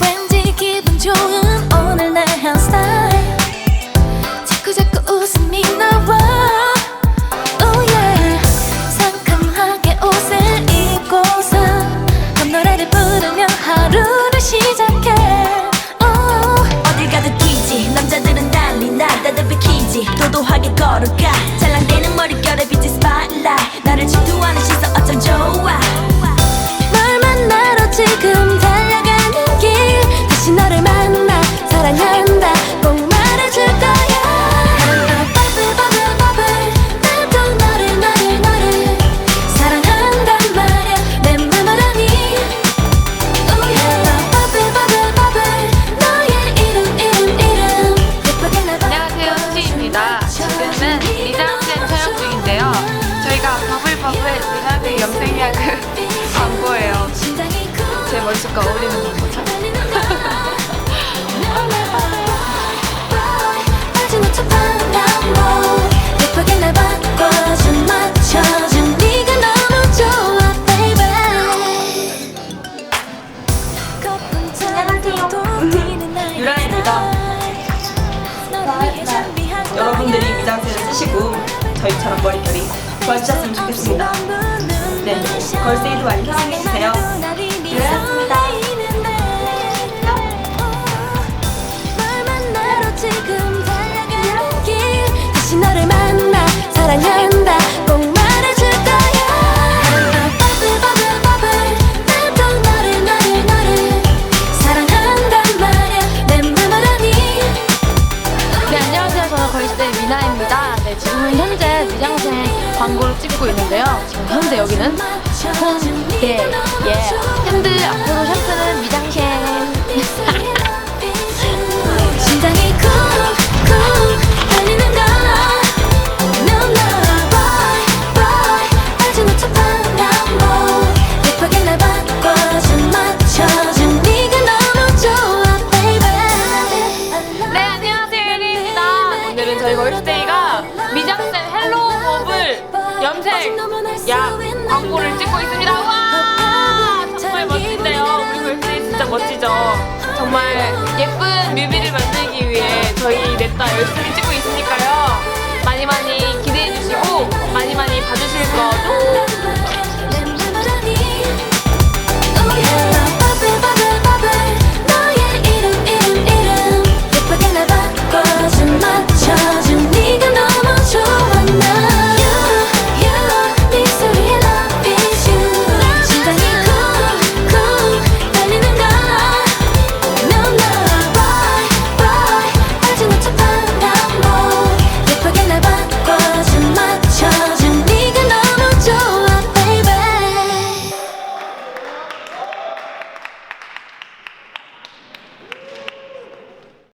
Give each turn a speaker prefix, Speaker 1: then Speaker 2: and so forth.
Speaker 1: 왠지 기분 좋은 오늘 내 자꾸 자꾸 웃음이 나와. Oh 상큼하게 옷을 입고서 봄 노래를 부르며 하루를 시작
Speaker 2: 걸어가 찰랑대는 머릿결에 비친 스파일라이트 나를 질투하는 시선 어쩜 좋아?
Speaker 1: 널 만나러 지금
Speaker 3: 미장센 염색약을 광고예요. 제 머릿속과 어울리는
Speaker 4: 유라입니다. 여러분들이 미장센을 쓰시고 저희처럼 머릿결이 좋아지셨으면 좋겠습니다. 네, 사랑해주세요. 유라였습니다.
Speaker 3: 광고를 찍고 있는데요. 지금 현재 여기는 홍대, 예. 핸드 앞으로 샴푸는 미장센. 네, 안녕하세요. 예리입니다. 오늘은 저희 걸스데이가 미장센 헬로우 버블 염색 약 광고를 찍고 있습니다. 와! 정말 멋진데요. 우리 걸스데이 진짜 멋지죠? 정말 예쁜 뮤비를 만들기 위해 저희 넷다 열심히